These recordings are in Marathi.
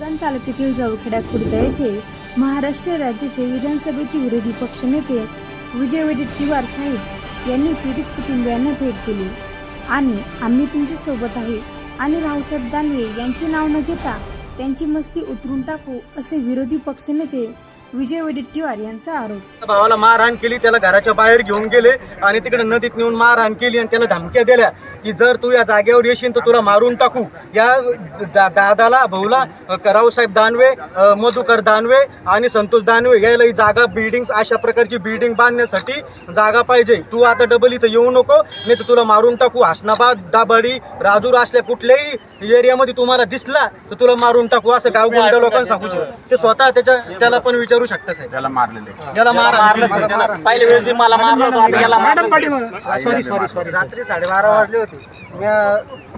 भोकरदान तालुक्यातील जवळखेडा खुर्द येथे महाराष्ट्र राज्याचे विधानसभेचे विरोधी पक्षनेते विजय वडेट्टीवार साहेब यांनी पीडित कुटुंबियांना भेट दिली. आणि आम्ही तुमच्यासोबत आहे. आणि रावसाहेब दानवे यांचे नाव न घेता त्यांची मस्ती उतरून टाकू असे विरोधी पक्षनेते विजय वडेट्टीवार यांचा आरोप. भावाला मारहाण केली त्याला घराच्या बाहेर घेऊन गेले आणि तिकडे नदीत नेऊन मारहाण केली आणि त्याला धमक्या दिल्या की जर तू या जागेवर येशील तर तुला मारून टाकू. या दा- दादाला भाऊला अ, रावसाहेब दानवे अ, मधुकर दानवे आणि संतोष दानवे यायला ही जागा बिल्डिंग अशा प्रकारची बिल्डिंग बांधण्यासाठी जागा पाहिजे. तू आता डबल इथं येऊ नको नाही तर तुला मारून टाकू. हासनाबाद दाबाडी राजूर असल्या कुठल्याही एरियामध्ये तुम्हाला दिसला तर तुला मारून टाकू. असं गावगुंड लोकांना सांगू शकतो. ते स्वतः त्याच्या त्याला पण विचारू शकता साहेब. त्याला मारलेले ज्याला मार पहिले वेळेस बी मला मारलं होतं आता याला मारलं. रात्री साडेबारा वाजले होते. मी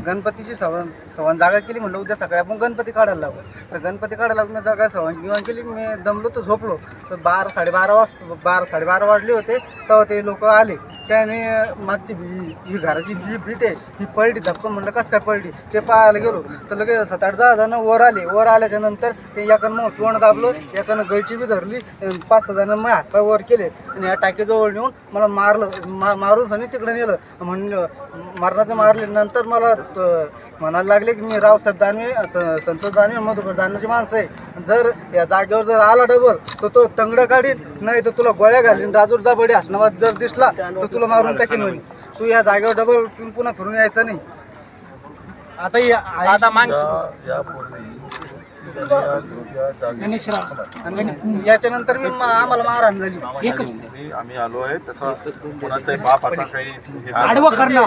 गणपतीची सवन सवन जागा केली म्हणलं उद्या सकाळी आपण गणपती काढायला लागू तर गणपती काढायला लागलो मी जागा सवन गिवण केली मी दमलो तर झोपलो. तर बारा साडेबारा वाजता बारा साडेबारा वाजले होते तेव्हा ते लोक आले. त्याने मागची भी ही घराची जी भीत आहे ही पळली धपकन म्हणलं कसं काय पळली? ते पाहायला गेलो. तर लगेच सात आठ दहा जण वर आले. वर आल्याच्यानंतर ते एकानं मग तोंड दाबलो एकानं गळची बी धरली पाच सहा जण मग हातपाय वर केले. आणि या टाकीजवळ नेऊन मला मारलं मा मारून सनी तिकडे नेलं. म्हणलं मारण्याचं मारले नंतर मला त- म्हणायला लागले की मी रावसाहेब दानवे स- संतोष दानवे मधुकर दानवेची माणसं आहे. जर या जागेवर जर आला डबल तर तो तंगडं काढीन नाही तर तुला गोळ्या घालीन. राजूर जाबडी हसनाबाद जर दिसला तर तुला मारून टाकीन म्हणे तू या जागेवर डबल पुन्हा फिरून यायचं नाही. आता ही आता माग आणि याच्यानंतर मी मा- आम्हाला मारहाण झाली. आम्ही आलो आहे. त्याचा कोणाचा बाप आता काही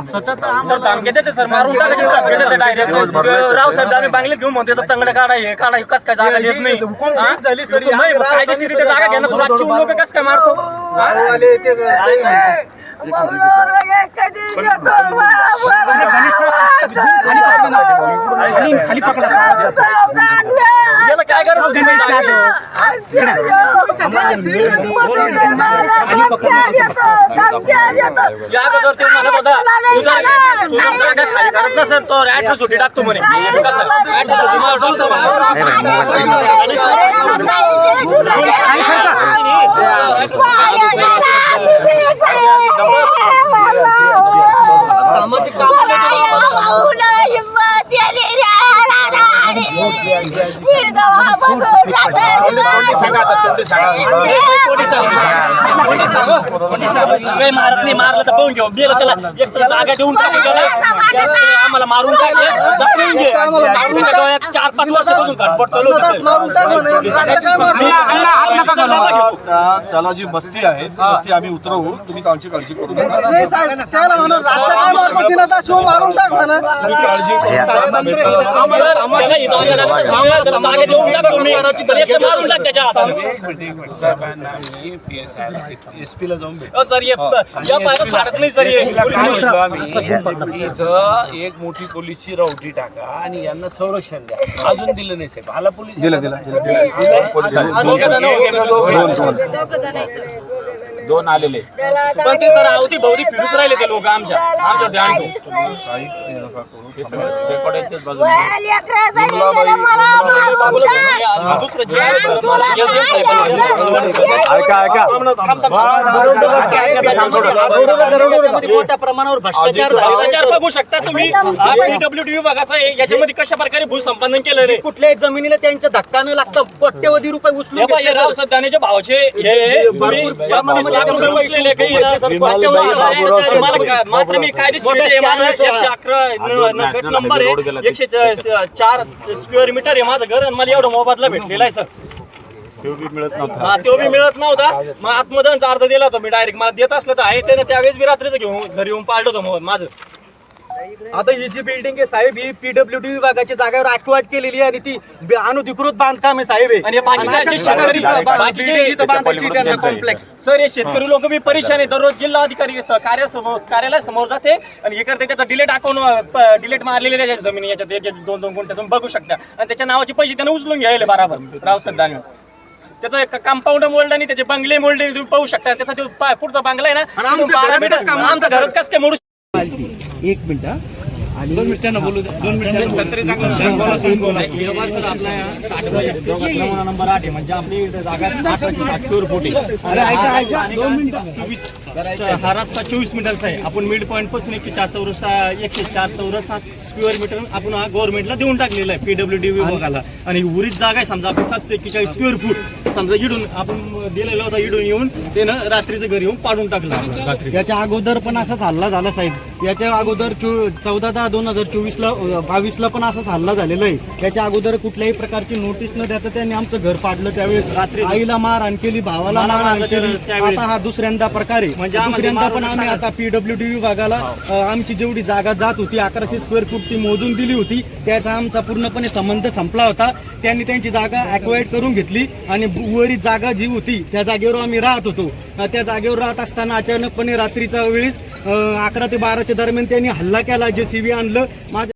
सतत सर धमकी देते सर. मारून टाकायचे धमकी देते डायरेक्ट रावसाहेब दानवे बांगले घेऊन म्हणते तर तंगडे काढा हे. काढा कस काय जागा देत नाही? हुकुमशाही झाली? सर नाही, मग जागा घ्या ना तू रातची लोक कस काय मारतो? आले ते ते म्हणतात. याला काय गरज होती या अगोदर ते म्हणत होता तू जर तू जर जागा खाली करत नसेल तर ऍड्रेस सुटी टाकतो म्हणे कसं ऍड्रेस सुटी मारून टाकतो सामाजिक काम काही मारत नाही मारलं तर पाहून घेऊ गेलं त्याला एक तर जागा देऊन टाकू त्याला आम्हाला मारून टाकले जपळून घे मारून डोळ्यात चार पाच वर्षापासून घटपट चालू त्याला जी मस्ती आहे ती मस्ती आम्ही उतरवू तुम्ही आमची काळजी करू नका मारून शिव एक मोठी पोलीसची रावटी टाका आणि यांना संरक्षण द्या अजून दिलं. नाही साहेब आला पोलीस दिलं दिलं. दोन आलेले. पण ते सर अवधी भोवती फिरूच राहिले ते लोक आमच्या. आमच्या ध्यान. रेकॉर्डांच्याच बाजूने. मोठ्या प्रमाणावर भ्रष्टाचार. भ्रष्टाचार बघू शकता तुम्ही. पीडब्ल्यूडी विभागाचा आहे. याच्यामध्ये कशा प्रकारे भूसंपादन केलं रे? कुठल्याही जमिनीला त्यांच्या धक्का न लागता. कोट्यवधी रुपये उचलून भावाचे मात्र मी कायदेशीर नंबर आहे एकशे चार स्क्वेअर मीटर आहे माझं घर आणि मला एवढा मोबदला भेटलेला आहे सर हा तो बी मिळत नव्हता. मग आत्मदानचा अर्ज दिला होता मी डायरेक्ट मला देत असलं तर आहे त्याने त्यावेळेस मी रात्रीच घेऊन घरी येऊन पाळलं होतं माझं. आता ही जी बिल्डिंग आहे साहेब ही पीडब्ल्यूडी विभागाच्या जागेवर अक्वाट केलेली आहे आणि ती अनधिकृत बांधकाम आहे साहेब हे. आणि बाकीचे आणि अशा जे प्रकारे शेतकरी- बा- बाकीचे- building इथं बांधायची त्यांना कॉम्प्लेक्स सर हे शेतकरी लोक बी परेशान आहे दररोज जिल्हा अधिकारी स- कार्यासमोर कार्यालय समोर जाते आणि हे करते. त्याचा डिलेट अकाउंट डिलेट मारलेले त्याच्या जमिनी याच्यात एक- एक- दोन दोन गुंठे तुम्ही बघू शकता. आणि त्याच्या नावाचे पैसे त्यानं उचलून घ्यायले बराबर. रावसाहेब दानवे. त्याचं एक कंपाऊंड मोल्ड आणि त्याचे बंगले मोल्ड तुम्ही पाहू शकता. त्याचा जो पा- पुढचा बंगला आहे ना आणि आमच्या तो बारा घरात मीटर कसं काय मोडतं, आमचं? घरच कसं काय मोडू एक मिनिट हा. दोन मिनिट त्यांना बोलू द्या. दोन प्रमाण नंबर आठ आहे. म्हणजे आपली जागा हा रस्ता चोवीस मीटरचा आहे. आपण मिड पॉईंटपासून एकशे चार चौरस एकशे चार चौरस स्क्वेअर मीटर आपण हा गव्हर्नमेंटला देऊन टाकलेला आहे पीडब्ल्यू डी विभागाला. आणि उरीत जागा आहे. समजा आपली सातशे एक्केचाळीस स्क्वेअर फूट समजा इडून आपण दिलेलं होतं इडून येऊन त्यानं रात्रीचं घर येऊन पाडून टाकलं. याच्या अगोदर पण असाच हल्ला झाला साहेब. याच्या अगोदर चौदा दहा दोन हजार चोवीस ला बावीस ला पण असाच हल्ला झालेला आहे. याच्या अगोदर कुठल्याही प्रकारची नोटीस न देता त्यांनी आमचं घर पाडलं त्यावेळेस रात्री- आईला मारहाण केली भावाला मारहाण केली. आता हा दुसऱ्यांदा प्रकार. आहे म्हणजे आम्हाला दुसऱ्यांदा पण आम्ही. आता पीडब्ल्यू डी विभागाला अ, आमची जेवढी जागा जात होती अकराशे स्क्वेअर फूट ती मोजून दिली होती त्याचा आमचा पूर्णपणे संबंध संपला होता. त्यांनी त्यांची जागा अक्वायर्ड करून घेतली आणि उर्वरित जागा जी होती त्या जागेवर आम्ही राहत होतो. त्या जागेवर राहत असताना अचानकपणे रात्रीच्या वेळेस अकरा ते बाराच्या दरम्यान त्यांनी हल्ला केला. जे सीबी आणलं. माझ्या